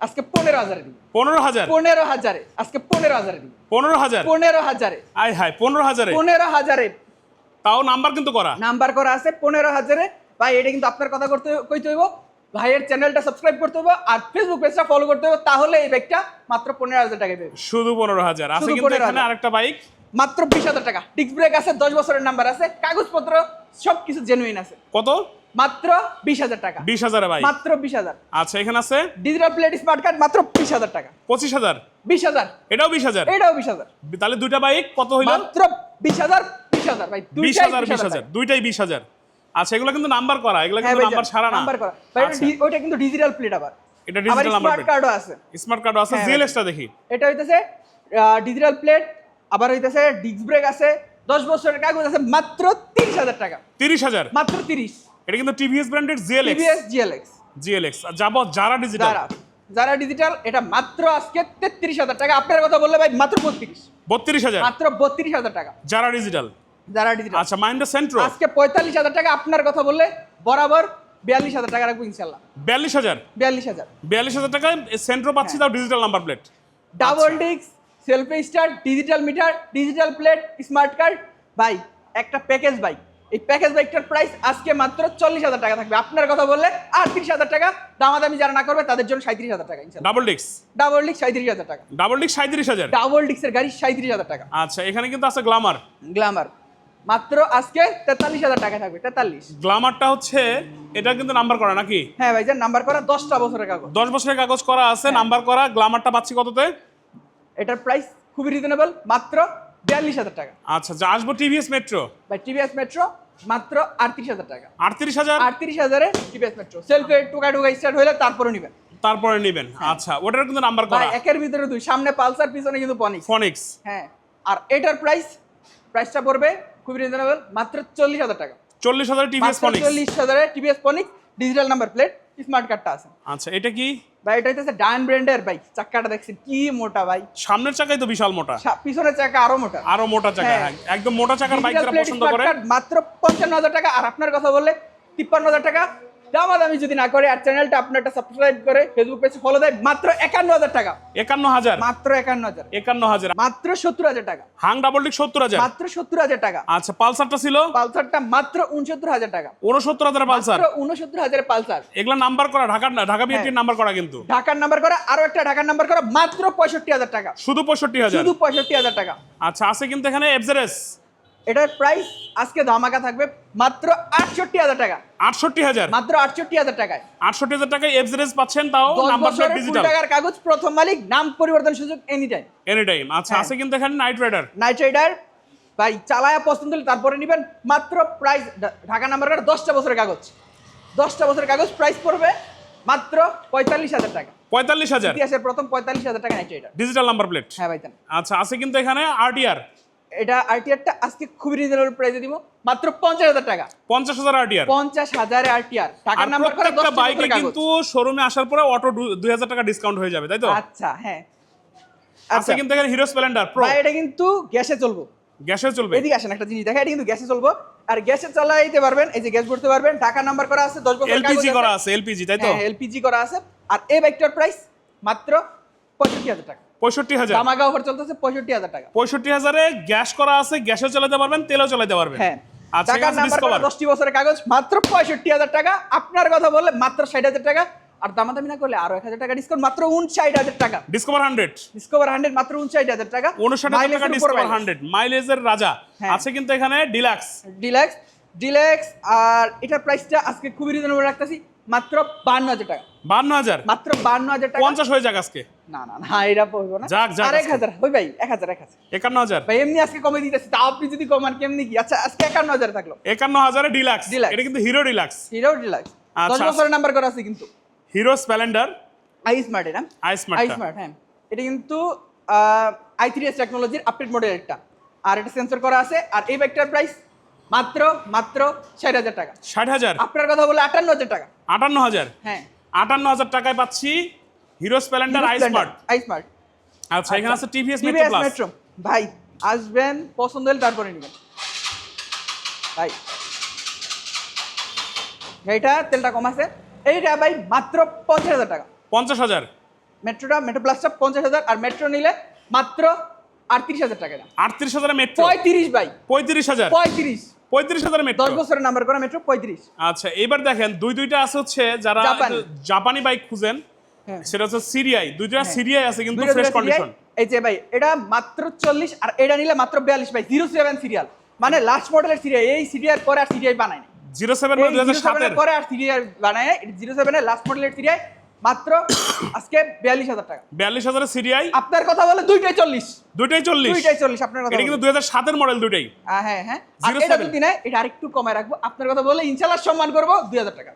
আজকে পনেরো হাজারে দিব। পনেরো হাজার? পনেরো হাজারে। আজকে পনেরো হাজারে দিব। পনেরো হাজার? পনেরো হাজারে। আয় হায় পনেরো হাজারে? পনেরো হাজারে। তাও নাম্বার কিন্তু করা। নাম্বার করা আছে পনেরো হাজারে। ভাই এটা কিন্তু আপনার কথা করতে কইতে হইব। ভাইয়ের চ্যানেলটা সাবস্ক্রাইব করতে হবে আর ফেসবুক পেজটা ফলো করতে হবে তাহলে এই ব্যাগটা মাত্র পনেরো হাজার টাকায় পেবে শুধু পনেরো হাজার। আছে কিন্তু এখানে আরেকটা বাইক মাত্র বিশ হাজার টাকা। ডিস্ক ব্রেক আছে দশ বছরের নাম্বার আছে। কাগজপত্র সব কিছু জেনুইন আছে। কত? মাত্র বিশ হাজার টাকা। বিশ হাজারে বাইক মাত্র বিশ হাজার। আচ্ছা এখানে আছে? ডিজিটাল প্লেট স্মার্ট কার্ড মাত্র বিশ হাজার টাকা। পঁচিশ হাজার? বিশ হাজার। এটাও বিশ হাজার? এটাও বিশ হাজার। তাহলে দুইটা বাইক কত হইল? মাত্র বিশ হাজার বিশ হাজার। ভাই বিশ হাজার বিশ হাজার দুইটাই বিশ হাজার। আচ্ছা এগুলো কিন্তু নাম্বার করা এগুলো হ্যাঁ কিন্তু নাম্বার সারা না। নাম্বার করা। ভাই এটা আচ্ছা, ওইটা কিন্তু ডিজিটাল প্লেট আবার। এটা ডিজিটাল নাম্বার স্মার্ট কার্ডও আছে। স্মার্ট কার্ড আছে। হ্যাঁ, জিএলএসটা দেখি। এটা হইতেছে ডিজিটাল প্লেট আবার হইতেছে ডিস্ক ব্রেক আছে। দশ বছরের কাগজ আছে মাত্র তিরিশ হাজার টাকা। তিরিশ হাজার? মাত্র তিরিশ। এটা কিন্তু টিভিএস ব্র্যান্ডের জিএলএক্স টিভিএস জিএলএক্স জিএলএক্স যাব যারা ডিজিটাল যারা ডিজিটাল এটা মাত্র আজকে তেত্রিশ হাজার টাকা। আপনার কথা বললে ভাই মাত্র বত্রিশ। বত্রিশ হাজার? মাত্র বত্রিশ হাজার টাকা। যারা ডিজিটাল যারা ডিজিটাল আচ্ছা মাইন্ডা সেন্ট্রো? আজকে পঁয়তাল্লিশ হাজার টাকা। আপনার কথা বললে বরাবর বিয়াল্লিশ হাজার টাকা রাখব ইনশাল্লাহ বিয়াল্লিশ হাজার? বিয়াল্লিশ হাজার। বিয়াল্লিশ হাজার টাকা সেন্ট্রো পাচ্ছি। তাও digital number plate double disc self start digital meter digital plate smart card ভাই একটা প্যাকেজ বাইক এই প্যাকেজ বাইকটার প্রাইস আজকে মাত্র চল্লিশ হাজার টাকা থাকবে। আপনার কথা বললে আর আটত্রিশ হাজার টাকা দামাদামি যারা না করবে তাদের জন্য সাঁত্রিশ হাজার টাকা ডাবল ডিক্স ডাবল ডিস্ক সাঁত্রিশ হাজার টাকা। ডাবল ডিক্স সাঁত্রিশ হাজার? ডাবল ডিস্কের গাড়ি সাঁত্রিশ হাজার টাকা। আচ্ছা এখানে কিন্তু আছে গ্লামার গ্লামার মাত্র আজকে তেতাল্লিশ হাজার টাকা থাকবে তেতাল্লিশ। গ্লামারটা হচ্ছে এটা কিন্তু নাম্বার করা নাকি? হ্যাঁ ভাই নাম্বার করা দশটা বছরের কাগজ। দশ বছরের কাগজ করা আছে হ্যাঁ। নাম্বার করা গ্লামারটা পাচ্ছি কততে? এটার প্রাইস খুবই রিজনেবল মাত্র বিয়াল্লিশ হাজার টাকা। আচ্ছা যা আসব টিভিএস মেট্রো ভাই টিভিএস মেট্রো মাত্র আটত্রিশ হাজার টাকা। আটত্রিশ হাজার? আটত্রিশ হাজারে টিভিএস মেট্রো সেলফে টুকা টুকা স্টার্ট হলে তারপরে নেবেন। তারপরে নেবেন। আচ্ছা ওটার কিন্তু নাম্বার করা। একের ভিতরে দুই সামনে পালসার পিছনে কিন্তু পনিক্স ফনিক্স হ্যাঁ আর এটার প্রাইস প্রাইসটা পড়বে খুবই রিজনেবল মাত্র চল্লিশ হাজার টাকা। চল্লিশ হাজার টিভিএস ফনিক্স চল্লিশ হাজারে TVS Phoenix digital number plate smart কার্ডটা আছে। আচ্ছা এটা কি? ভাই এটা হচ্ছে ডায়ন ব্র্যান্ডের বাইক চাকাটা দেখছেন কি মোটা ভাই। সামনের চাকাই তো বিশাল মোটা। পিছনের চাকা আরও মোটা। আরও মোটা চাকা হ্যাঁ। হ্যাঁ, একদম মোটা চাকার বাইক যারা পছন্দ করে মাত্র পঞ্চান্ন হাজার টাকা। আর আপনার কথা বললে তিপ্পান্ন হাজার টাকা দামাদামি যদি না করে আর চ্যানেলটা আপনারটা সাবস্ক্রাইব করে ফেসবুক পেজে ফলো দেয় মাত্র একান্ন হাজার টাকা। একান্ন হাজার মাত্র একান্ন হাজার একান্ন হাজার মাত্র সত্তর হাজার টাকা। হাং ডাবল ডিক সত্তর হাজার মাত্র সত্তর হাজার টাকা। আচ্ছা পালসারটা ছিল? পালসারটা মাত্র উনসত্তর হাজার টাকা। উনসত্তর হাজার পালসার? উনসত্তর হাজার পালসার। এগুলা নাম্বার করা ঢাকার না ঢাকা বিএটির হ্যাঁ। নাম্বার করা কিন্তু। ঢাকার নাম্বার করা আরও একটা ঢাকার নাম্বার করা মাত্র পঁয়ষট্টি হাজার টাকা। শুধু পঁয়ষট্টি হাজার শুধু পঁয়ষট্টি হাজার টাকা। আচ্ছা আছে কিন্তু এখানে এফজেরেস এটার প্রাইস আজকে ধামাকা থাকবে মাত্র আটষট্টি হাজার টাকা। আটষট্টি হাজার? মাত্র আটষট্টি হাজার টাকায়। আটষট্টি হাজার টাকায় এফজেরেস পাচ্ছেন তাও নাম্বার প্লেট ডিজিটাল টাকার কাগজ প্রথম মালিক নাম পরিবর্তন সুযোগ এনি টাইম এনি টাইম আচ্ছা হ্যাঁ। আছে কিন্তু এখানে নাইট রাইডার নাইট রাইডার ভাই চালায়া পছন্দ হলে তারপরে নেবেন। মাত্র প্রাইস ঢাকা নাম্বার কার্ড দশটা বছরের কাগজ। দশটা বছরের কাগজ প্রাইস পড়বে মাত্র পঁয়তাল্লিশ হাজার টাকা। পঁয়তাল্লিশ হাজার? ইতিহাসের প্রথম পঁয়তাল্লিশ হাজার টাকা night rider digital number plate হ্যাঁ ভাই। আচ্ছা আছে কিন্তু এখানে আরটিআর এটা আরটিআরটা আজকে খুবই রিজনেবল প্রাইসে দিব। মাত্র পঞ্চাশ হাজার টাকা। পঞ্চাশ হাজার আরটিআর পঞ্চাশ হাজারে আরটিআর আর টাকার নাম্বার করা প্রত্যেকটা বাইকে কিন্তু শোরুমে আসার পরে অটো দুই হাজার টাকা ডিসকাউন্ট হয়ে যাবে তাই তো? আচ্ছা হ্যাঁ। আচ্ছা। কিন্তু এখানে হিরো স্প্লেন্ডার প্রো এটা কিন্তু গ্যাসে চলবো। গ্যাসে চলবে? এদিকে আসেন একটা জিনিস দেখা এটা কিন্তু গ্যাসে চলবো। আর গ্যাসে চালাইতে পারবেন এই যে গ্যাস ভরতে পারবেন টাকা নাম্বার করা আছে দশ বছর এলপিজি করা আছে এলপিজি তাই তো? এলপিজি করা আছে। আর এই বাইকটার প্রাইস মাত্র পঁয়ষট্টি হাজার টাকা। পঁয়ষট্টি হাজার। দামাগা অফার চলতেছে পঁয়ষট্টি হাজার টাকা। পঁয়ষট্টি হাজারে গ্যাস করা আছে গ্যাসও চালাতে পারবেন তেলও চালাতে পারবেন। হ্যাঁ। টাকার নাম্বার দশটি বছরের কাগজ মাত্র পঁয়ষট্টি হাজার টাকা। আপনার কথা বললে মাত্র ষাট হাজার টাকা। আর দামাদামি না করলে আরও এক হাজার টাকা ডিসকাউন্ট মাত্র উনষাট হাজার টাকা। ডিসকভার হান্ড্রেড ডিসকভার হান্ড্রেড মাত্র উনষাট হাজার টাকা। উনষাট টাকা ডিসকভার হান্ড্রেড মাইলেজের রাজা। হ্যাঁ। আছে কিন্তু এখানে ডিলাক্স ডিলাক্স ডিলাক্স আর এটার প্রাইসটা আজকে খুবই রিজনেবল রাখতেছি। মাত্র বান্ন হাজার টাকা। বান্ন হাজার? মাত্র বান্ন হাজার টাকা। পঞ্চাশ হয়ে যাক আজকে। না না না এটা পড়ব না। যাক, যাক এক হাজার ওই ভাই এক হাজার এক হাজার। একান্ন হাজার। ভাই এমনি আজকে কমে দিতেছি তা আপনি যদি কমান কেমনি কি? আচ্ছা আজকে একান্ন হাজার থাকল। একান্ন হাজারে ডিলাক্স Deluxe। এটা কিন্তু হিরো ডিলাক্স হিরো ডিলাক্স দশ আচ্ছা। বছরের নাম্বার করা আছে কিন্তু। হিরো স্প্লেন্ডার আই স্মার্ট এটা আই আই স্মার্ট স্মার্ট হ্যাঁ। এটা কিন্তু আই থ্রি এস টেকনোলজির আপডেট মডেল একটা আর এটা সেন্সর করা আছে। আর এই বাইকটার প্রাইস মাত্র মাত্র ষাট হাজার টাকা। ষাট হাজার? আপনার কথা বলে আটান্ন হাজার টাকা। আটান্ন হাজার? হ্যাঁ। আটান্ন হাজার টাকায় পাচ্ছি Hero Splendor I smart I smart আচ্ছা এখানে আছে টিভিএস মেট্রো প্লাস। মেট্রো। ভাই আসবেন পছন্দ হলে তারপরে নেবেন। ভাই। এইটা তেলটা কম আছে। এইটা ভাই মাত্র পঞ্চাশ হাজার টাকা। পঞ্চাশ হাজার? মেট্রোটা মেট্রো প্লাসটা পঞ্চাশ হাজার আর মেট্রো নিলে মাত্র আটত্রিশ হাজার টাকা। আটত্রিশ হাজার মেট্রো? পঁয়ত্রিশ ভাই। পঁয়ত্রিশ হাজার? পঁয়ত্রিশ। পঁয়ত্রিশ হাজার মেট্রো দশ বছরের নাম্বার করা মেট্রো পঁয়ত্রিশ। আচ্ছা এবার দেখেন দুই দুইটা আছে হচ্ছে যারা জাপানি। বাইক খুঁজেন হ্যাঁ। সেটা হচ্ছে সিরিয়াই দুইটা সিরিয়াই আছে কিন্তু ফ্রেশ কন্ডিশন এই যে ভাই এটা মাত্র চল্লিশ আর এটা নিলে মাত্র বিয়াল্লিশ ভাই জিরো সেভেন সিরিয়াল মানে লাস্ট মডেলের সিরিয়াল এই সিরিয়াল পরে আর সিরিয়াল বানায় জিরো সেভেন এই দুই হাজার 07 সাতের? এর পরে আর সিরিয়াল বানায় জিরো সেভেনের লাস্ট মডেলের সিরিয়াল মাত্র আজকে বিয়াল্লিশ হাজার টাকা। বিয়াল্লিশ হাজারের সিরিয়াই আপনার কথা বলে দুইটাই চল্লিশ। দুইটাই চল্লিশ? দুইটাই চল্লিশ আপনার কথা এটা কিন্তু দুই হাজার সাতের মডেল দুইটাই। হ্যাঁ হ্যাঁ। এটা যদি নেয় এটা আরেকটু কমায় রাখব। আপনার কথা বলে ইনশাল্লাহ সম্মান করব দুই হাজার টাকা।